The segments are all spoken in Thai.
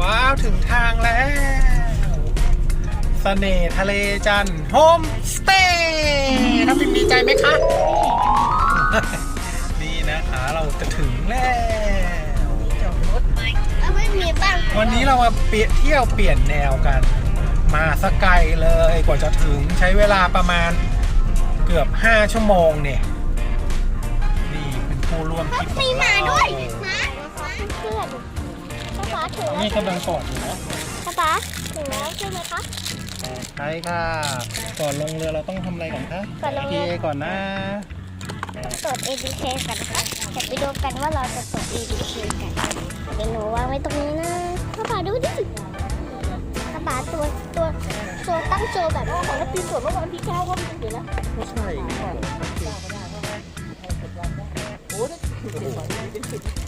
ว้าว ถึงทางแล้วเสน่ห์ทะเลจันทร์โฮมสเตย์ทับทิมดีใจไหมคะ นี่นะคะเราจะถึงแล้ว แล้วไม่มีบ้างวันนี้เรามาเปลี่ยนเที่ยวเปลี่ยนแนวกัน มาสกไกลเลยกว่าจะถึงใช้เวลาประมาณเกือบ 5 ชั่วโมงเนี่ยนี่เป็นผู้ร่วมทริปของมีหมาเราด้วยหมาเพื่อน ป้าป๋าถึงแล้วนี่กำลังกอดอยู่นะป้าป๋าถึงแล้วใช่ไหมคะ ใช่ค่ะ ก่อนลงเรือเราต้องทำอะไรก่อนคะก่อนลงเรือ PA ก่อนนะตรวจ ADK กันค่ะเดี๋ยวไปดูกันว่าเราจะตรวจ ADK กันเดี๋ยวหนูวางไว้ตรงนี้นะป้าป๋าดูดิป้าป๋าตัวตัวตัวตั้งโชว์แบบว่าของนักปีนตรวจเมื่อวันที่เก้าก็มีอยู่แล้วไม่ใช่ก่อนไ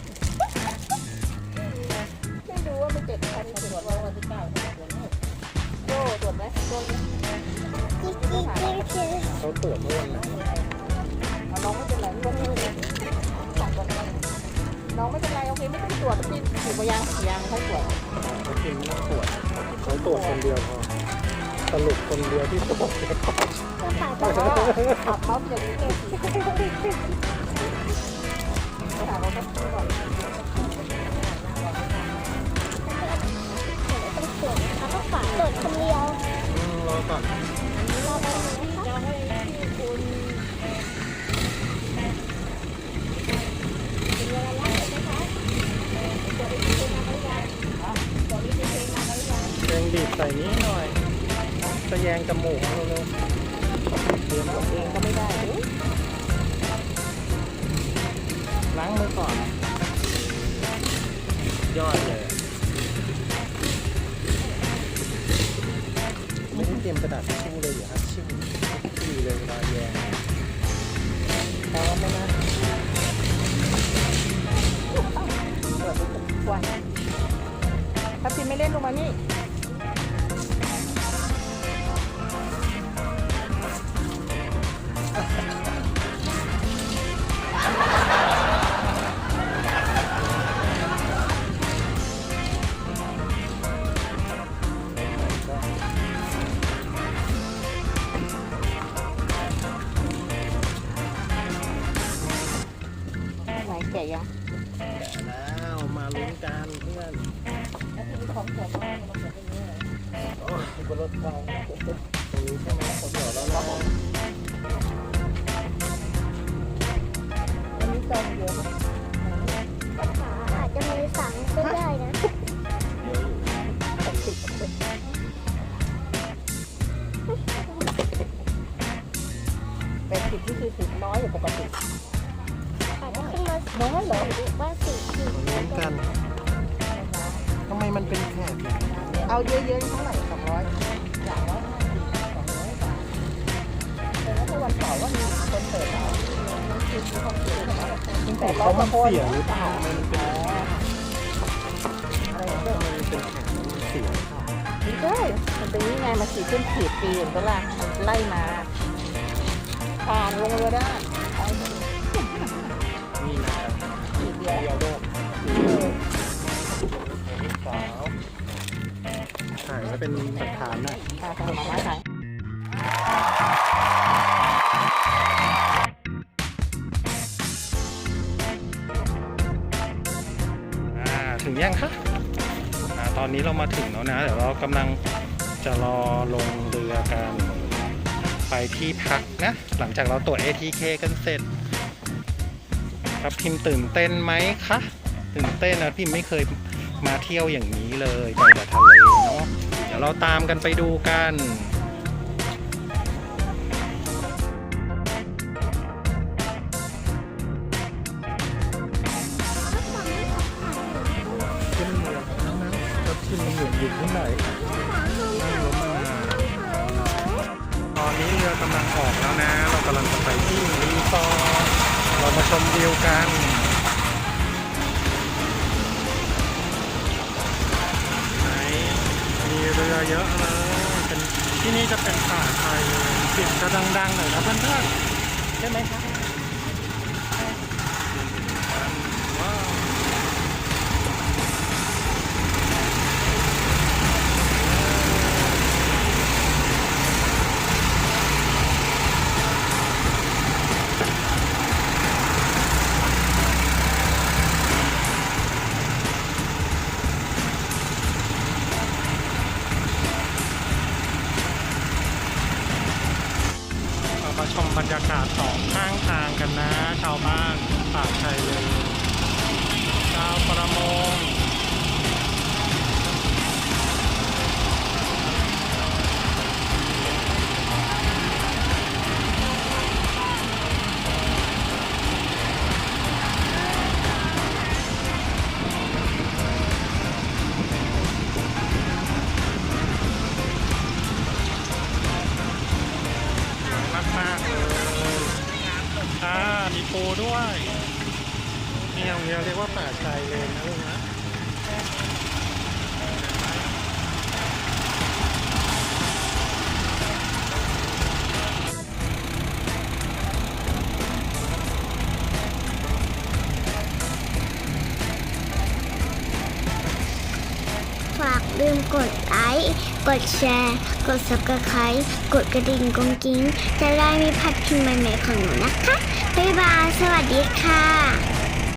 ตรวจวันที่เก้โดตรวจไหมโดนกิ๊กกิ๊กกิ๊กกิ๊กเขาตรวจเมื่อวันไหนน้องไม่เป็นไรไม่ต้องเลยสองคนน้องไม่เป็นไรโอเคไม่ต้องตรวจพี่ถือมายางยางให้ตรวจเขาพิมพ์ไม่ต้องตรวจเขาตรวจคนเดียวพอสรุปคนเดียวที่ตรวจป้าป๋าแต่จะว่าขับเขาอย่างนี้เจะแยงจมูกเราเลยเตรียมตัวเองก็ไม่ได้ล้างมือก่อน ยอดเลยไม่ได้เตรียมกระดาษทิชชู่เลยเหรอครับชิวดีเลยเวลาแยงพร้อมไหมนะตรวจทุกวันถ้าพี่ไม่เล่นลงมานี่ มาลุ้นกันเพื่อนของหัวมากมันจะเป็นยังไงโอ้ยบนรถไฟตรงนี้ใช่ไหมผมเดี๋ยวเราลองอันนี้จองเยอะป้าป๋าอาจจะมีสังก็ได้นะเยอะอยู่หกสิบเป็นสิบที่คือสิบน้อยกว่าปกติอาจจะขึ้นมาน้อยเหรอว่าสี่ขีดมาลุ้นกันทำ ไมมันเป็นแขกเอาเยอะๆเท่าไหร่สองร้อยสามร้อยสองร้อยบาทแต่ว่าถ้าวันเสาร์ว่ามีคนเปิดเอาคือมีความเสี่ยงแต่เขามัมานเสียหรือเปล่ามันเป็นอะไรทำเงี้ยไมมันเป็นแขกมันเสียหรือเปล่าไม่ใช่มันเป็นยังไงมาขีดขึ้นขีดปีเห็ล่ะไล่มาผ่านลงเรือได้ ถ่ายไว้เป็นหลักฐานนะอ่าทำมาไม้ถ่ายอ่าถึงยังคะอ่าตอนนี้เรามาถึงแล้วนะ เดี๋ยวเรากำลังจะรอลงเรือกันไปที่พักนะ หลังจากเราตรวจ ATK กันเสร็จ ครับพิมตื่นเต้นไหมคะ ตื่นเต้นนะพิมไม่เคยมาเที่ยวอย่างนี้เลยไปแต่ทะเล เราตามกันไปดูกันขึ้นเรือแล้วนะแล้วพิมอยู่อยู่ที่ไหนนั่งรถมาตอนนี้เรือกำลังออกแล้วนะ เรากำลังจะไปที่รีสอร์ทเรามาชมวิวกัน จะเป็นป่าไทยเลยเสียงจะดังๆหน่อยนะเพื่อนๆใช่ไหมครับาชมบรรยากาศสองข้างทางกันนะ ชาวบ้านปากไทยเลยชาวประมง มีปูด้วยนี่ตรงนี้เราเรียกว่าป่าชายเลนนะลูกนะ ลืมกดไลค์กดแชร์ กด subscribe กดกระดิ่งกงกิ้ง จะได้ไม่พลาดคลิปใหม่ๆของหนูนะคะ บ๊ายบาย สวัสดีค่ะ